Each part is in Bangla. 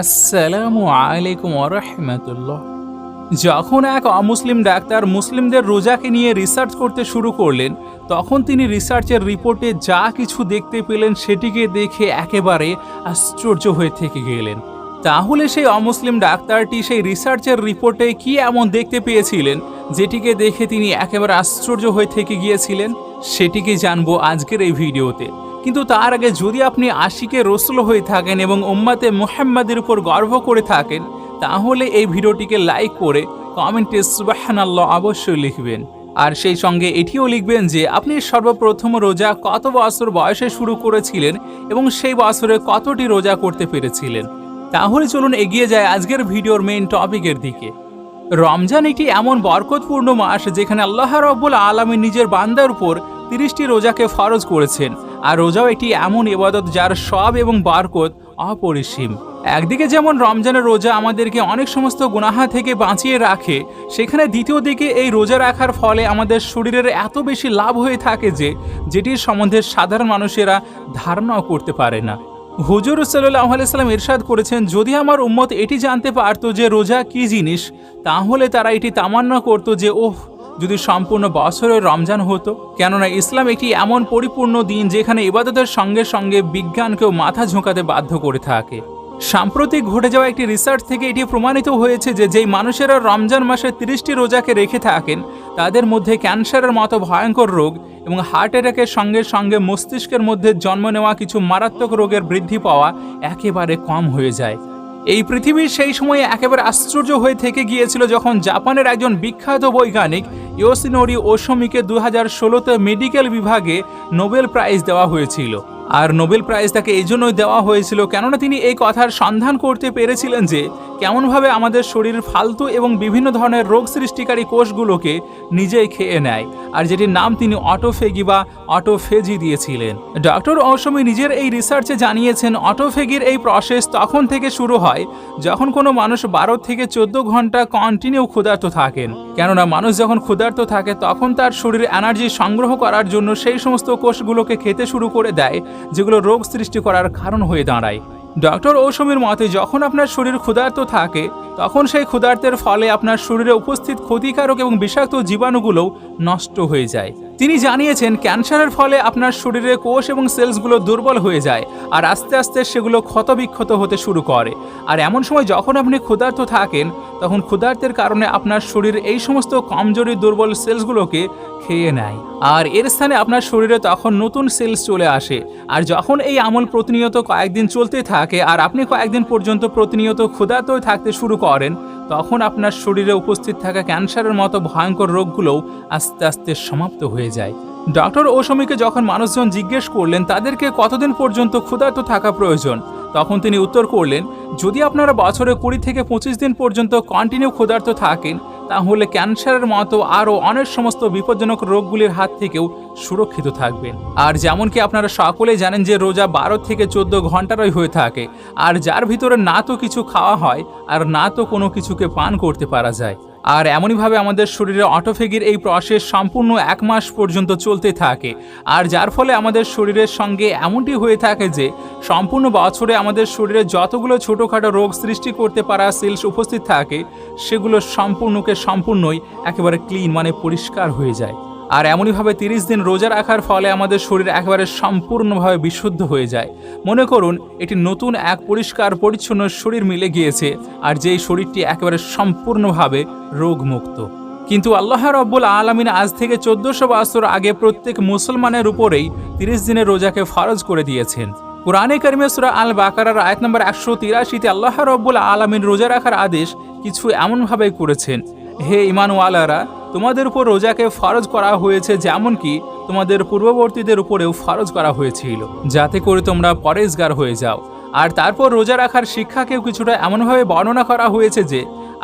আসসালামু আলাইকুম যখন এক অমুসলিম ডাক্তার মুসলিমদের রোজাকে নিয়ে রিসার্চ করতে শুরু করলেন, তখন তিনি রিসার্চের রিপোর্টে যা কিছু দেখতে পেলেন সেটিকে দেখে একেবারে আশ্চর্য হয়ে থেকে গেলেন। তাহলে সেই অমুসলিম ডাক্তারটি সেই রিসার্চের রিপোর্টে কি এমন দেখতে পেয়েছিলেন, যেটিকে দেখে তিনি একেবারে আশ্চর্য হয়ে থেকে গিয়েছিলেন, সেটিকে জানব আজকের এই ভিডিওতে। কিন্তু তার আগে যদি আপনি আশিকে রসুল হয়ে থাকেন এবং উম্মাতে মুহাম্মাদের উপর গর্ব করে থাকেন, তাহলে এই ভিডিওটিকে লাইক করে কমেন্টে সুবাহানাল্লাহ অবশ্যই লিখবেন। আর সেই সঙ্গে এটিও লিখবেন যে, আপনি সর্বপ্রথম রোজা কত বছর বয়সে শুরু করেছিলেন এবং সেই বছরে কতটি রোজা করতে পেরেছিলেন? তাহলে চলুন এগিয়ে যায় আজকের ভিডিওর মেইন টপিকের দিকে। রমজান একটি এমন বরকতপূর্ণ মাস যেখানে আল্লাহ রব্বুল আলমী নিজের বান্দার উপর তিরিশটি রোজাকে ফরজ করেছেন। আর রোজাও একটি এমন ইবাদত যার সব এবং বারকত অপরিসীম। একদিকে যেমন রমজানের রোজা আমাদেরকে অনেক সমস্ত গুনাহা থেকে বাঁচিয়ে রাখে, সেখানে দ্বিতীয় দিকে এই রোজা রাখার ফলে আমাদের শরীরের এত বেশি লাভ হয়ে থাকে যে যেটির সম্বন্ধে সাধারণ মানুষেরা ধারণাও করতে পারে না। হুজুর সাল্লাহ আলাইসাল্লাম ইরশাদ করেছেন, যদি আমার উম্মত এটি জানতে পারতো যে রোজা কি জিনিস, তাহলে তারা এটি তামান্না করতো যে, ওহ যদি সম্পূর্ণ বছরের রমজান হতো, কেননা ইসলাম একটি এমন পরিপূর্ণ দিন যেখানে ইবাদতের সঙ্গে সঙ্গে বিজ্ঞানকেও মাথা ঝোঁকাতে বাধ্য করে থাকে। সাম্প্রতিক ঘটে যাওয়া একটি রিসার্চ থেকে এটি প্রমাণিত হয়েছে যে যেই মানুষেরা রমজান মাসে তিরিশটি রোজাকে রেখে থাকেন, তাদের মধ্যে ক্যান্সারের মতো ভয়ঙ্কর রোগ এবং হার্ট অ্যাটাকের সঙ্গে সঙ্গে মস্তিষ্কের মধ্যে জন্ম নেওয়া কিছু মারাত্মক রোগের বৃদ্ধি পাওয়া একেবারে কম হয়ে যায়। এই পৃথিবীর সেই সময়ে একেবারে আশ্চর্য হয়ে থেকে গিয়েছিল যখন জাপানের একজন বিখ্যাত বৈজ্ঞানিক, ইয়োসিনোরি ওসমিকে দু হাজার ষোলোতে মেডিকেল বিভাগে নোবেল প্রাইজ দেওয়া হয়েছিল। আর নোবেল প্রাইজ তাকে এই জন্যই দেওয়া হয়েছিল কেননা তিনি এই কথার সন্ধান করতে পেরেছিলেন যে কেমনভাবে আমাদের শরীর ফালতু এবং বিভিন্ন ধরনের রোগ সৃষ্টিকারী কোষগুলোকে নিজেই খেয়ে নেয়। আর যেটির নাম তিনি অটোফেগি বা অটোফেজি দিয়েছিলেন। ডক্টর অসমি নিজের এই রিসার্চে জানিয়েছেন, অটোফেগির এই প্রসেস তখন থেকে শুরু হয় যখন কোনো মানুষ বারো থেকে চোদ্দ ঘণ্টা কন্টিনিউ ক্ষুধার্ত থাকেন। কেননা মানুষ যখন ক্ষুধার্ত থাকে তখন তার শরীরে এনার্জি সংগ্রহ করার জন্য সেই সমস্ত কোষগুলোকে খেতে শুরু করে দেয় যেগুলো রোগ সৃষ্টি করার কারণ হয়ে দাঁড়ায়। ডক্টর ঔষমের মতে, যখন আপনার শরীর ক্ষুধার্ত থাকে, তখন সেই ক্ষুধার্তের ফলে আপনার শরীরে উপস্থিত ক্ষতিকারক এবং বিষাক্ত জীবাণুগুলো নষ্ট হয়ে যায়। তিনি জানিয়েছেন, ক্যান্সারের ফলে আপনার শরীরে কোষ এবং সেলসগুলো দুর্বল হয়ে যায় আর আস্তে আস্তে সেগুলো ক্ষতবিক্ষত হতে শুরু করে। আর এমন সময় যখন আপনি ক্ষুধার্ত থাকেন, তখন ক্ষুধার্তের কারণে আপনার শরীর এই সমস্ত কমজোরি দুর্বল সেলসগুলোকে খেয়ে নেয়। আর এর স্থানে আপনার শরীরে তখন নতুন সেলস চলে আসে। আর যখন এই আমল প্রতিনিয়ত কয়েকদিন চলতে থাকে আর আপনি কয়েকদিন পর্যন্ত প্রতিনিয়ত ক্ষুধার্ত থাকতে শুরু করেন, তখন আপনার শরীরে উপস্থিত থাকা ক্যান্সারের মতো ভয়ঙ্কর রোগগুলোও আস্তে আস্তে সমাপ্ত হয়ে যায়। ডক্টর ওসমিকে যখন মানুষজন জিজ্ঞেস করলেন, তাদেরকে কতদিন পর্যন্ত ক্ষুধার্ত থাকা প্রয়োজন? তখন তিনি উত্তর করলেন, যদি আপনারা বছরে কুড়ি থেকে পঁচিশ দিন পর্যন্ত কন্টিনিউ ক্ষুধার্ত থাকেন তাহলে ক্যান্সারের মতো আরও অনেক সমস্ত বিপজ্জনক রোগগুলির হাত থেকেও সুরক্ষিত থাকবেন। আর যেমন কি আপনারা সকলেই জানেন যে রোজা বারো থেকে চোদ্দ ঘন্টারই হয়ে থাকে। আর যার ভিতরে না তো কিছু খাওয়া হয়, আর না তো কোনো কিছুকে পান করতে পারা যায়। আর এমনইভাবে আমাদের শরীরে অটোফেগির এই প্রসেস সম্পূর্ণ এক মাস পর্যন্ত চলতে থাকে। আর যার ফলে আমাদের শরীরের সঙ্গে এমনটি হয়ে থাকে যে, সম্পূর্ণ বছরে আমাদের শরীরে যতগুলো ছোটোখাটো রোগ সৃষ্টি করতে পারা সেলস উপস্থিত থাকে, সেগুলো সম্পূর্ণকে সম্পূর্ণই একেবারে ক্লিন মানে পরিষ্কার হয়ে যায়। আর এমনইভাবে তিরিশ দিন রোজা রাখার ফলে আমাদের শরীর একেবারে সম্পূর্ণভাবে বিশুদ্ধ হয়ে যায়। মনে করুন এটি নতুন এক পরিষ্কার পরিচ্ছন্ন শরীর মিলে গিয়েছে, আর যেই শরীরটি একেবারে সম্পূর্ণভাবে রোগমুক্ত। কিন্তু আল্লাহ রব্বুল আলমিন আজ থেকে চোদ্দশো বছর আগে প্রত্যেক মুসলমানের উপরেই তিরিশ দিনের রোজাকে ফরজ করে দিয়েছেন। কোরআনে করিমেসুরা আল বাকারার আয়াত নম্বর একশো তিরাশিতে আল্লাহ রব্বুল আলমিন রোজা রাখার আদেশ কিছু এমনভাবে করেছেন, হে ইমানওয়ালারা তোমাদের উপর রোজাকে ফরজ করা হয়েছে যেমন কি তোমাদের পূর্ববর্তীদের উপরেও ফরজ করা হয়েছিল, যাতে করে তোমরা পরেজগার হয়ে যাও। আর তারপর রোজা রাখার শিক্ষাকেও কিছুটা এমনভাবে বর্ণনা করা হয়েছে যে,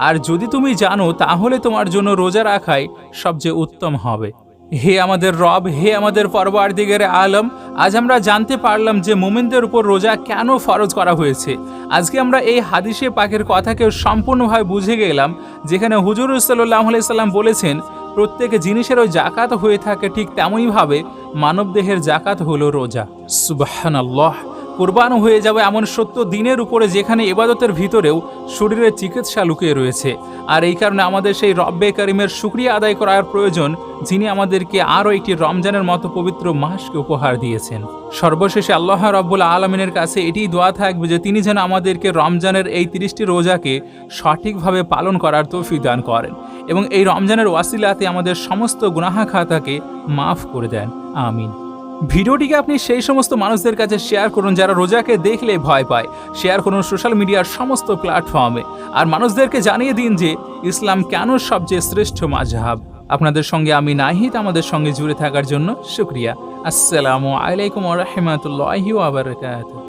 আর যদি তুমি জানো তাহলে তোমার জন্য রোজা রাখাই সবচেয়ে উত্তম হবে। হে আমাদের রব, হে আমাদের পরবর্তীগের আলম, আজ আমরা জানতে পারলাম যে মোমিনদের উপর রোজা কেন ফরজ করা হয়েছে। আজকে আমরা এই হাদিসে পাকের কথাকে সম্পূর্ণভাবে বুঝে গেলাম, যেখানে হুজুর সাল্লাহ সাল্লাম বলেছেন, প্রত্যেক জিনিসের ওই জাকাত হয়ে থাকে ঠিক তেমনইভাবে মানবদেহের জাকাত হলো রোজা। সুবাহানাল্লাহ। কোরবান হয়ে যাবে এমন সত্য দিনের উপরে যেখানে এবাদতের ভিতরেও শরীরের চিকিৎসা লুকিয়ে রয়েছে। আর এই কারণে আমাদের সেই রব্বে করিমের শুক্রিয়া আদায় করার প্রয়োজন, যিনি আমাদেরকে আরও একটি রমজানের মতো পবিত্র মাসকে উপহার দিয়েছেন। সর্বশেষে আল্লাহ রব্বুল আলমিনের কাছে এটিই দোয়া থাকবে যে তিনি যেন আমাদেরকে রমজানের এই তিরিশটি রোজাকে সঠিকভাবে পালন করার তৌফিক দান করেন এবং এই রমজানের ওয়াসিলাতে আমাদের সমস্ত গুনাহা খাতাকে মাফ করে দেন। আমিন। ভিডিওটিকে আপনি সেই সমস্ত মানুষদের কাছে শেয়ার করুন যারা রোজাকে দেখলে ভয় পায়। শেয়ার করুন সোশ্যাল মিডিয়ার সমস্ত প্ল্যাটফর্মে আর মানুষদেরকে জানিয়ে দিন যে, ইসলাম কেন সবচেয়ে শ্রেষ্ঠ মাঝহাব আপনাদের সঙ্গে আমি নাহিদ, আমাদের সঙ্গে জুড়ে থাকার জন্য শুক্রিয়া। আসসালামু আলাইকুম রহমতুল্লাহি ওয়াবারাকাতুহু